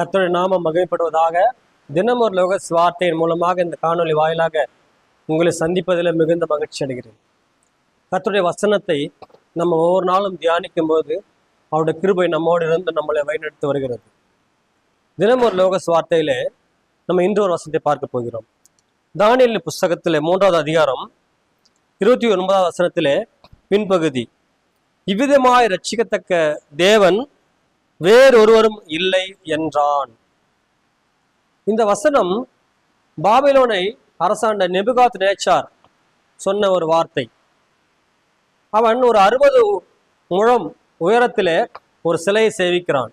கர்த்தருடைய நாமம் மகிழ்படுவதாக தினம் ஒரு லோக சுவார்த்தையின் மூலமாக இந்த காணொலி வாயிலாக உங்களை சந்திப்பதில் மிகுந்த மகிழ்ச்சி அடைகிறேன். கர்த்தருடைய வசனத்தை நம்ம ஒவ்வொரு நாளும் தியானிக்கும் போது அவருடைய கிருபை நம்மோடு இருந்து நம்மளை வழிநடத்தி வருகிறது. தினம் ஒரு லோக வார்த்தையிலே நம்ம இன்று ஒரு வசனத்தை பார்க்க போகிறோம். தானியல் புஸ்தகத்தில் மூன்றாவது அதிகாரம் இருபத்தி ஒன்பதாவது வசனத்திலே பின்பகுதி. இவ்விதமாய் ரட்சிக்கத்தக்க தேவன் வேறொருவரும் இல்லை என்றான். இந்த வசனம் பாபிலோனை அரசாண்ட நெபுகாத் நேச்சார் சொன்ன ஒரு வார்த்தை. அவன் ஒரு அறுபது முழம் உயரத்திலே ஒரு சிலையை சேவிக்கிறான்.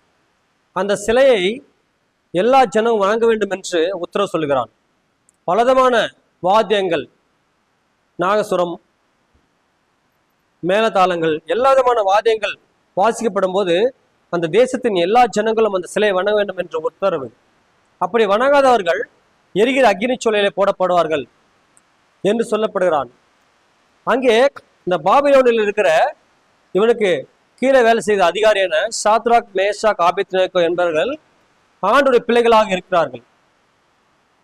அந்த சிலையை எல்லா ஜனமும் வணங்க வேண்டும் என்று உத்தரவு சொல்கிறான் பலதமான வாத்தியங்கள் நாகசுரம் மேலதாளங்கள் எல்லா விதமான வாத்தியங்கள் வாசிக்கப்படும் போது அந்த தேசத்தின் எல்லா ஜனங்களும் அந்த சிலையை வணங்க வேண்டும் என்று உத்தரவு. அப்படி வணங்காதவர்கள் எரிகிற அக்னி சூளையிலே போடப்படுவார்கள் என்று சொல்லப்படுகிறான். அங்கே இந்த பாபிலோனில் இருக்கிற இவனுக்கு கீழே வேலை செய்த அதிகாரியான சாத்ராக் மேஷாக் ஆபித்னேகோ என்பவர்கள் ஆண்டுடைய பிள்ளைகளாக இருக்கிறார்கள்.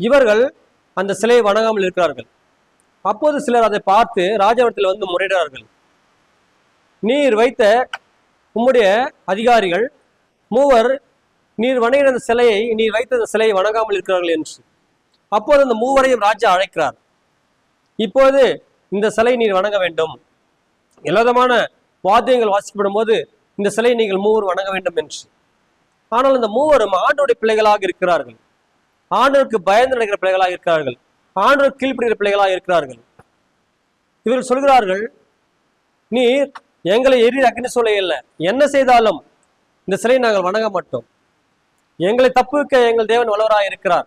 இவர்கள் அந்த சிலையை வணங்காமல் இருக்கிறார்கள். அப்போது சிலர் அதை பார்த்து ராஜவனத்தில் வந்து முறையிடுறார்கள் நீர் வைத்த உம்முடைய அதிகாரிகள் மூவர் நீர் வணங்கின அந்த சிலையை நீர் வைத்த அந்த சிலையை வணங்காமல் இருக்கிறார்கள் என்று. அப்போது அந்த மூவரையும் ராஜா அழைக்கிறார். இப்போது இந்த சிலை நீர் வணங்க வேண்டும். எல்லாவிதமான வாத்தியங்கள் வாசிக்கப்படும் போது இந்த சிலையை நீங்கள் மூவர் வணங்க வேண்டும் என்று. ஆனால் இந்த மூவரும் ஆண்டோடைய பிள்ளைகளாக இருக்கிறார்கள். ஆண்டோருக்கு பயந்து நடக்கிற பிள்ளைகளாக இருக்கிறார்கள். ஆண்டோர் கீழ்ப்படுகிற பிள்ளைகளாக இருக்கிறார்கள். இவர்கள் சொல்கிறார்கள் நீர் எங்களை எரி அக்னி சொல்ல இல்லை என்ன செய்தாலும் இந்த சிலையை நாங்கள் வணங்க மாட்டோம். எங்களை தப்புவிக்க எங்கள் தேவன் வல்லவராக இருக்கிறார்.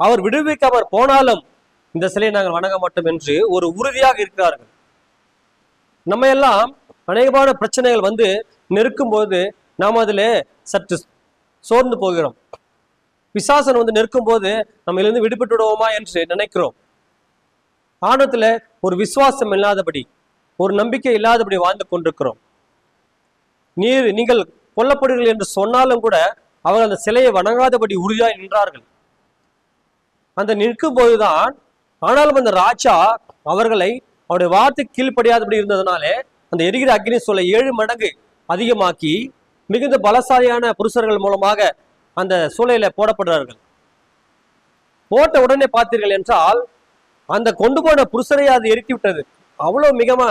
அவர் விடுவிக்க அவர் போனாலும் இந்த சிலையை நாங்கள் வணங்க மாட்டோம் என்று ஒரு உறுதியாக இருக்கிறார்கள். நம்ம எல்லாம் அநேகமான பிரச்சனைகள் வந்து நெருக்கும் போது நாம் அதில் சற்று சோர்ந்து போகிறோம். விசாசன் வந்து நெருக்கும் போது நம்ம இதிலிருந்து விடுபட்டு விடுவோமா என்று நினைக்கிறோம். ஆணத்துல ஒரு விசுவாசம் இல்லாதபடி ஒரு நம்பிக்கை இல்லாதபடி வாழ்ந்து கொண்டிருக்கிறோம். நீர் நீங்கள் கொல்லப்படுவீர்கள் என்று சொன்னாலும் கூட அவர்கள் அந்த சிலையை வணங்காதபடி உறுதியாக நின்றார்கள். அந்த நிற்கும் போதுதான் ஆனாலும் அந்த ராஜா அவர்களை அவருடைய வார்த்தை கீழ்ப்படியாதபடி இருந்ததுனாலே அந்த எரிகிற அக்னி சொல்ல ஏழு மடங்கு அதிகமாக்கி மிகுந்த பலசாலியான புருஷர்கள் மூலமாக அந்த சூளையில போடப்படுறார்கள் போட்ட உடனே பார்த்தீர்கள் என்றால் அந்த கொண்டு போன புருஷரை அது எரித்து விட்டது. அவ்வளவு மிகமா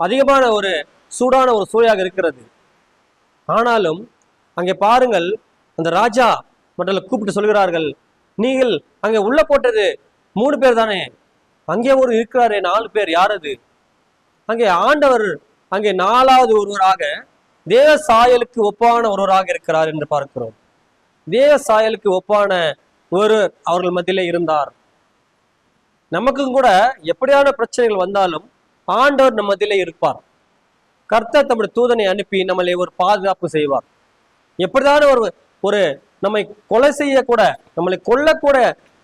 அதிகமான ஒரு சூடான ஒரு சூழலாக இருக்கிறது. ஆனாலும் அங்கே பாருங்கள் அந்த ராஜா மற்றவர்களை கூப்பிட்டு சொல்கிறார்கள் நீங்கள் அங்கே உள்ள போட்டது மூணு பேர் தானே? அங்கே ஒரு இருக்கிறாரே நாலு பேர் யார் அது அங்கே ஆண்டவர் அங்கே நாலாவது ஒருவராக தேவ சாயலுக்கு ஒப்பான ஒருவராக இருக்கிறார் என்று பார்க்கிறோம். தேவ சாயலுக்கு ஒப்பான ஒரு அவர்கள் மத்தியிலே இருந்தார். நமக்கும் கூட எப்படியான பிரச்சனைகள் வந்தாலும் ஆண்டவர் நம்ம இருப்பார். கர்த்தர் தம்முடைய தூதனை அனுப்பி நம்மளை ஒரு பாதுகாப்பு செய்வார். எப்படிதான ஒரு ஒரு நம்மை கொலை செய்யக்கூட நம்மளை கொல்லக்கூட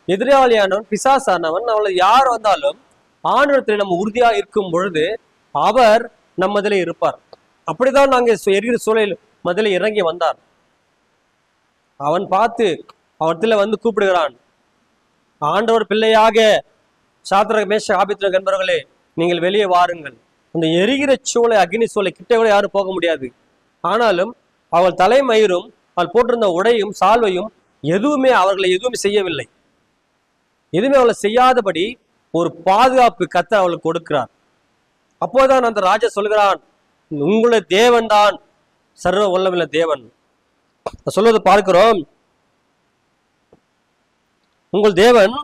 எதிராளியானவன் பிசாசானவன் அவளை யார் வந்தாலும் ஆண்டவரத்தில் நம்ம உறுதியா இருக்கும் பொழுது அவர் நம்மதிலே இருப்பார். அப்படிதான் நாங்கள் எரிகிற சூழலில் மதில இறங்கி வந்தார். அவன் பார்த்து அவனத்துல வந்து கூப்பிடுகிறான். ஆண்டவர் பிள்ளையாக சாத்திர மேஷ ஆபித்திர என்பவர்களே நீங்கள் வெளியே வாருங்கள். அந்த எரிகிற சூளை அக்னி சூளை கிட்ட கூட யாரும் போக முடியாது. ஆனாலும் அவள் தலைமயிரும் அவள் போட்டிருந்த உடையும் சால்வையும் எதுவுமே அவர்களை எதுவுமே செய்யவில்லை. எதுவுமே அவளை செய்யாதபடி ஒரு பாதுகாப்பு கத்தை அவளுக்கு கொடுக்கிறார். அப்போதான் அந்த ராஜா சொல்கிறான் உங்களை தேவன் தான் சர்வ வல்லமுள்ள தேவன். சொல்வது பார்க்கிறோம். உங்கள் தேவன்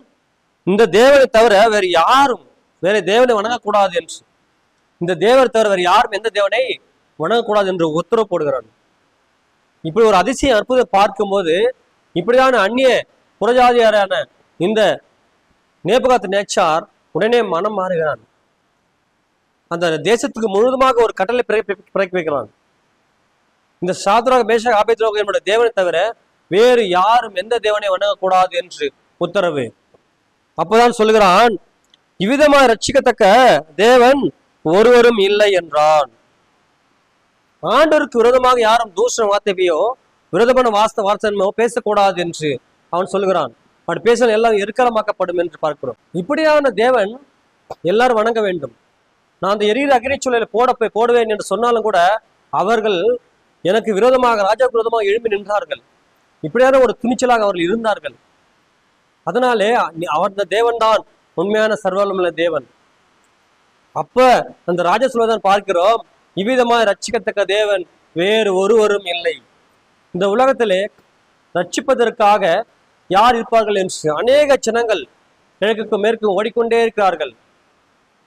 இந்த தேவனை தவிர வேறு யாரும் வேற தேவனை வணங்கக்கூடாது என்று இந்த தேவர் தவிர வேறு யாரும் எந்த தேவனை வணங்கக்கூடாது என்று உத்தரவு போடுகிறான் இப்படி ஒரு அதிசயம் அற்புதம் பார்க்கும்போது இப்படியான அந்நிய புறஜாதியாரான இந்த நேபகாத் நேச்சார் உடனே மனம் மாறுகிறான் அந்த தேசத்துக்கு முழுவதுமாக ஒரு கட்டளை பிறக்கி வைக்கிறான் இந்த சாத்ராக மேஷக ஆபேத்ரோக என்னுடைய தேவனை தவிர வேறு யாரும் எந்த தேவனை வணங்கக்கூடாது என்று உத்தரவு. அப்பதான் சொல்லுகிறான் இவ்விதமாக ரட்சிக்கத்தக்க தேவன் ஒருவரும் இல்லை என்றான். ஆண்டவருக்கு விரோதமாக யாரும் தூஷண வார்த்தையோ விரோதமான வாஸ்த வார்த்தையோ பேசக்கூடாது என்று அவன் சொல்லுகிறான் அப்படி பேச எல்லாம் எருக்கலமாக்கப்படும் என்று பார்க்கிறோம். இப்படியான தேவன் எல்லாரும் வணங்க வேண்டும். நான் அந்த எரிகிற அக்னிச்சூழலை போட போய் போடுவேன் என்று சொன்னாலும் கூட அவர்கள் எனக்கு விரோதமாக ராஜா விரோதமாக எழும்பி நின்றார்கள். இப்படியான ஒரு துணிச்சலாக அவர்கள் இருந்தார்கள். அதனாலே அவர் இந்த உண்மையான சர்வவல்லமுள்ள தேவன். அப்ப அந்த ராஜசுலதான் பார்க்கிறோம் இவ்விதமாய் ரட்சிக்கத்தக்க தேவன் வேறு ஒருவரும் இல்லை. இந்த உலகத்திலே ரட்சிப்பதற்காக யார் இருப்பார்கள் என்று அநேக ஜனங்கள் கிழக்குக்கும் மேற்கும் ஓடிக்கொண்டே இருக்கிறார்கள்.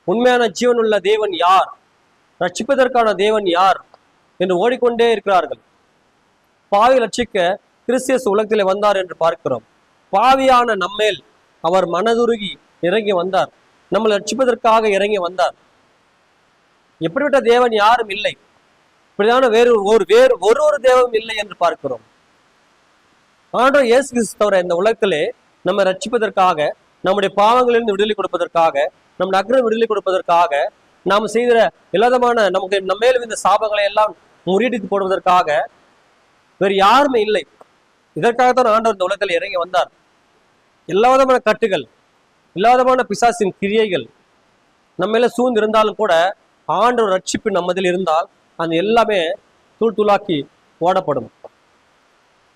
உண்மையான ஜீவனுள்ள தேவன் யார்? ரட்சிப்பதற்கான தேவன் யார்? என்று ஓடிக்கொண்டே இருக்கிறார்கள். பாவி ரட்சிக்க கிறிஸ்தியஸ் உலகத்திலே வந்தார் என்று பார்க்கிறோம். பாவியான நம்மேல் அவர் மனதுருகி இறங்கி வந்தார். நம்மளை ரட்சிப்பதற்காக இறங்கி வந்தார். எப்படிப்பட்ட தேவன் யாரும் இல்லை. இப்படிதான வேறு ஒரு வேறு ஒரு ஒரு தேவம் இல்லை என்று பார்க்கிறோம். ஆண்டோ இயேசு கிறிஸ்தவரை இந்த உலகத்திலே நம்ம ரட்சிப்பதற்காக நம்முடைய பாவங்களிலிருந்து விடுதலை கொடுப்பதற்காக நம்முடைய அக்ரம் விடுதலை கொடுப்பதற்காக நாம் செய்கிற எல்லாதமான நமக்கு நம்ம மேலும் இந்த சாபங்களை எல்லாம் முறியடித்து போடுவதற்காக வேறு யாருமே இல்லை. இதற்காகத்தான் ஆண்டவர் இந்த உலகத்தில் இறங்கி வந்தார். எல்லா விதமான கட்டுகள் இல்லாதமான பிசாசின் கிரியைகள் நம்ம மேல சூழ்ந்து இருந்தாலும் கூட ஆண்டவர் ரட்சிப்பு நம்மதில் இருந்தால் அது எல்லாமே தூள் தூளாக்கி ஓடப்படும்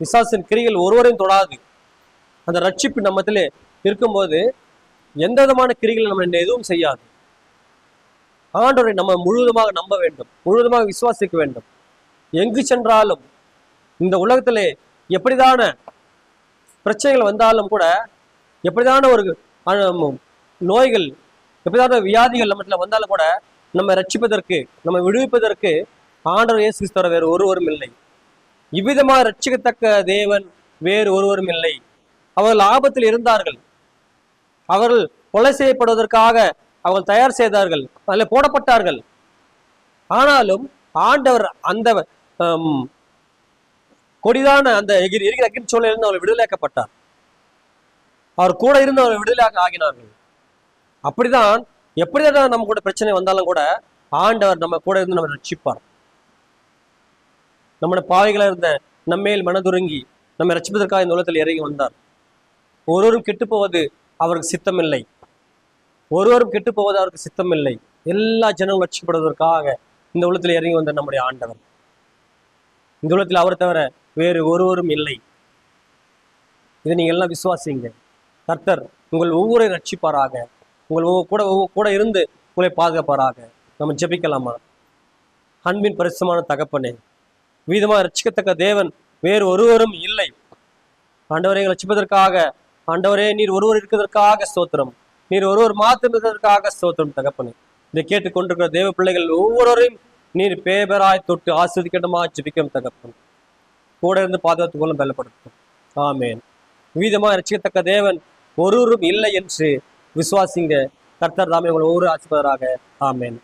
பிசாசின் கிரிகள் ஒருவரையும் தொடாது. அந்த ரட்சிப்பு நம்மத்திலே இருக்கும்போது எந்த விதமான கிரிகளை நம்ம எதுவும் செய்யாது. ஆண்டவரை நம்ம முழுவதுமாக நம்ப வேண்டும். முழுவதுமாக விசுவாசிக்க வேண்டும். எங்கு சென்றாலும் இந்த உலகத்திலே எப்படிதான பிரச்சனைகள் வந்தாலும் கூட எப்படிதான ஒரு நோய்கள் எப்படிதான வியாதிகள் நம்மத்துல வந்தாலும் கூட நம்ம ரட்சிப்பதற்கு நம்ம விடுவிப்பதற்கு ஆண்டவர் இயேசு கிறிஸ்தவர் வேறு ஒருவரும் இல்லை. இவ்விதமாக ரட்சிக்கத்தக்க தேவன் வேறு ஒருவரும் இல்லை. அவர்கள் ஆபத்தில் இருந்தார்கள். அவர்கள் கொலை செய்யப்படுவதற்காக அவர்கள் தயார் செய்தார்கள். அதில் போடப்பட்டார்கள். ஆனாலும் ஆண்டவர் அந்த கொடிதான அந்த எகிர் எரிகிற அகின் சூழலிருந்து அவர்கள் விடுதலையாக்கப்பட்டார். அவர் கூட இருந்து அவர் விடுதலையாக ஆகினார்கள். அப்படிதான் எப்படிதான் நம்ம கூட பிரச்சனை வந்தாலும் கூட ஆண்டவர் நம்ம கூட இருந்து நம்ம ரட்சிப்பார். நம்முடைய பாவைகளாக இருந்த நம்மேல் மனதுருங்கி நம்ம ரட்சிப்பதற்காக இந்த உலகத்தில் இறங்கி வந்தார். ஒருவரும் கெட்டு போவது அவருக்கு சித்தமில்லை. ஒருவரும் கெட்டு போவது அவருக்கு சித்தமில்லை. எல்லா ஜனங்களும் ரட்சிக்கப்படுவதற்காக இந்த உலகத்தில் இறங்கி வந்த நம்முடைய ஆண்டவர். இந்த உலகத்தில் அவர் தவிர வேறு ஒருவரும் இல்லை. இதை நீங்க எல்லாம் விசுவாசிங்க கர்த்தர் உங்கள் ஒவ்வொரு ரட்சிப்பாராக. உங்கள் ஒவ்வொரு கூட ஒவ்வொரு கூட இருந்து உங்களை பாதுகாப்பாராக. நம்ம ஜெபிக்கலாமா? அன்பின் பரிசுமான தகப்பனே வீதமாக ரட்சிக்கத்தக்க தேவன் வேறு ஒருவரும் இல்லை. ஆண்டவரை ரட்சிப்பதற்காக ஆண்டவரே நீர் ஒருவர் இருக்கிறதற்காக ஸ்தோத்திரம். நீர் ஒருவர் மாத்திருந்ததற்காக ஸ்தோத்திரம் தகப்பனே. இதை கேட்டுக்கொண்டிருக்கிற தேவ பிள்ளைகள் ஒவ்வொருவரையும் நீர் பேபராய் தொட்டு ஆஸ்வதிக்கணுமா ஜெபிக்கும் தகப்பன். கூட இருந்து பாதுகாத்துக் கொள்ளும் பலப்படுத்தும். ஆமேன். வீதமாக ரசிக்கத்தக்க தேவன் ஒருவரும் இல்லை என்று விசுவாசிங்க. கர்த்தர் தாமே உங்களை ஒவ்வொரு ஆசிப்பதராக ஆமேன்.